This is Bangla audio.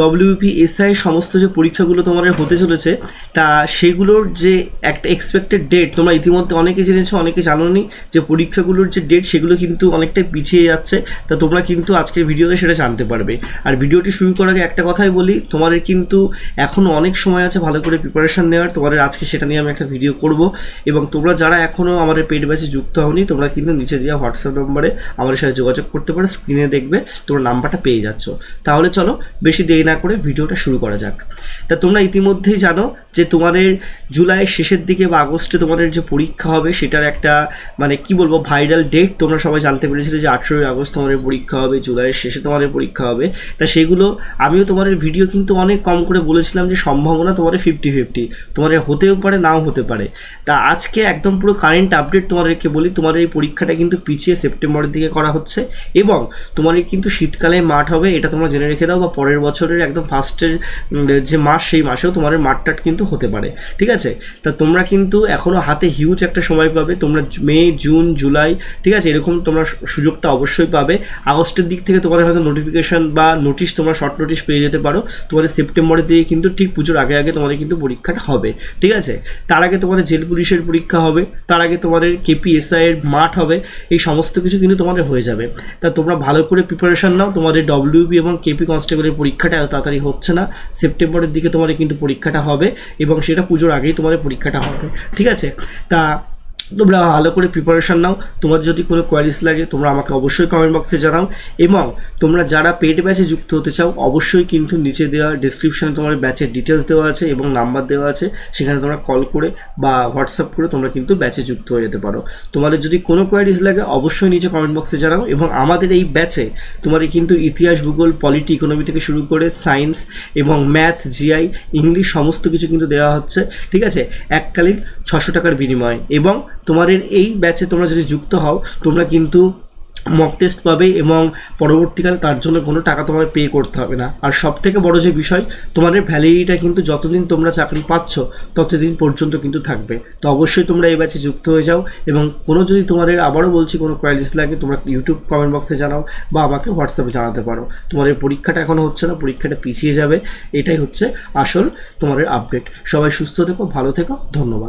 ডব্লিউপি এসআই সমস্ত যে পরীক্ষাগুলো তোমাদের হতে চলেছে, তা সেগুলোর যে একটা এক্সপেক্টেড ডেট তোমরা ইতিমধ্যে অনেকে জেনেছো, অনেকে জানোনি যে পরীক্ষাগুলোর যে ডেট সেগুলো কিন্তু অনেকটাই পিছিয়ে যাচ্ছে, তা তোমরা কিন্তু আজকের ভিডিওতে সেটা জানতে পারবে। আর ভিডিওটি শুরু করার আগে একটা কথাই বলি, তোমাদের কিন্তু এখনও অনেক সময় আছে ভালো করে প্রিপারেশন নেওয়ার, তোমাদের আজকে সেটা নিয়ে আমি একটা ভিডিও করব, এবং তোমরা যারা এখনও আমাদের পেড ব্যাচে যুক্ত হওনি, তোমরা কিন্তু নিচে দেওয়া হোয়াটসঅ্যাপ নম্বরে আমাদের সাথে যোগাযোগ করতে পারো স্ক্রিনে দেখবে, তোমরা নাম্বারটা পেয়ে যাচ্ছ। তাহলে চলো, বেশি দেরি না করে ভিডিওটা শুরু করা যাক। তা তোমরা ইতিমধ্যেই জানো যে তোমাদের জুলাই শেষের দিকে বা আগস্টে তোমাদের যে পরীক্ষা হবে, সেটার একটা মানে কি বলব ভাইরাল ডেট তোমরা সবাই জানতে পেরেছিলে যে আঠেরোই আগস্ট তোমাদের পরীক্ষা হবে, জুলাইয়ের শেষে তোমাদের পরীক্ষা হবে। তা সেগুলো আমিও তোমাদের ভিডিও কিন্তু অনেক কম করে বলেছিলাম যে সম্ভাবনা তোমাদের ফিফটি ফিফটি তোমাদের হতেও পারে, নাও হতে পারে। তা আজকে একদম পুরো কারেন্ট আপডেট তোমাদেরকে বলি, তোমাদের এই পরীক্ষাটা কিন্তু পিছিয়ে সেপ্টেম্বরের দিকে করা হচ্ছে এবং তোমাদের কিন্তু শীতকালে মাঠ হবে, এটা তোমরা জেনে রেখে দাও বা পরের বছরের একদম ফার্স্টের যে মাস, সেই মাসেও তোমাদের মাঠটাট কিন্তু হতে পারে, ঠিক আছে? তা তোমরা কিন্তু এখনও হাতে হিউজ একটা সময় পাবে, তোমরা মে জুন জুলাই ঠিক আছে? এরকম তোমরা সুযোগটা অবশ্যই পাবে। আগস্টের দিক থেকে তোমাদের হয়তো নোটিফিকেশান বা নোটিশ তোমরা শর্ট নোটিশ পেয়ে যেতে পারো। তোমাদের সেপ্টেম্বরের দিকে কিন্তু ঠিক পুজোর আগে আগে তোমাদের কিন্তু পরীক্ষাটা হবে, ঠিক আছে? তার আগে তোমাদের জেল পুলিশের পরীক্ষা হবে, তার আগে তোমাদের কেপিএসআই এর মাঠ হবে, এই সমস্ত কিছু কিন্তু তোমাদের হয়ে যাবে। তা তোমরা ভালো করে প্রিপারেশান নাও, তোমাদের ডব্লিউবি এবং কেপি কনস্টেবলের পরীক্ষাটা এত তাড়াতাড়ি হচ্ছে না। সেপ্টেম্বরের দিকে তোমাদের কিন্তু পরীক্ষাটা হবে। এবং সেটা পুজোর আগেই তোমাদের পরীক্ষাটা হবে। ঠিক আছে? তা তোমরা ভালো করে প্রিপারেশান নাও। তোমার যদি কোনো কোয়ারিজ লাগে, তোমরা আমাকে অবশ্যই কমেন্ট বক্সে জানাও। এবং তোমরা যারা পেড ব্যাচে যুক্ত হতে চাও, অবশ্যই কিন্তু নিচে দেওয়া ডিসক্রিপশনে তোমার ব্যাচের ডিটেলস দেওয়া আছে এবং নাম্বার দেওয়া আছে। সেখানে তোমরা কল করে বা হোয়াটসঅ্যাপ করে তোমরা কিন্তু ব্যাচে যুক্ত হয়ে যেতে পারো। তোমাদের যদি কোনো কোয়ারিজ লাগে, অবশ্যই নিচে কমেন্ট বক্সে জানাও। এবং আমাদের এই ব্যাচে তোমাদের কিন্তু ইতিহাস, ভূগোল পলিটি ইকোনমি থেকে শুরু করে সায়েন্স এবং ম্যাথ জিআই ইংলিশ সমস্ত কিছু কিন্তু দেওয়া হচ্ছে। ঠিক আছে? এককালীন ছশো টাকার বিনিময়ে। এবং তোমাদের এই ব্যাচে তোমরা যদি যুক্ত হও, তোমরা কিন্তু মক টেস্ট পাবে এবং পরবর্তীকালে তার জন্য কোনো টাকা তোমার পে করতে হবে না। আর সব থেকে বড় যে বিষয়, তোমাদের ভ্যালিডিটা কিন্তু যতদিন তোমরা চাকরি পাচ্ছ, ততদিন পর্যন্ত কিন্তু থাকবে। তো অবশ্যই তোমরা এই ব্যাচে যুক্ত হয়ে যাও এবং কোনো যদি তোমাদের আবারও বলছি কোনো কোয়ালিটিস লাগে, তোমরা ইউটিউব কমেন্ট বক্সে জানাও বা আমাকে হোয়াটসঅ্যাপে জানাতে পারো। তোমাদের পরীক্ষাটা এখনও হচ্ছে না, পরীক্ষাটা পিছিয়ে যাবে। এটাই হচ্ছে আসল তোমাদের আপডেট সবাই সুস্থ থেকো, ভালো থেকো, ধন্যবাদ।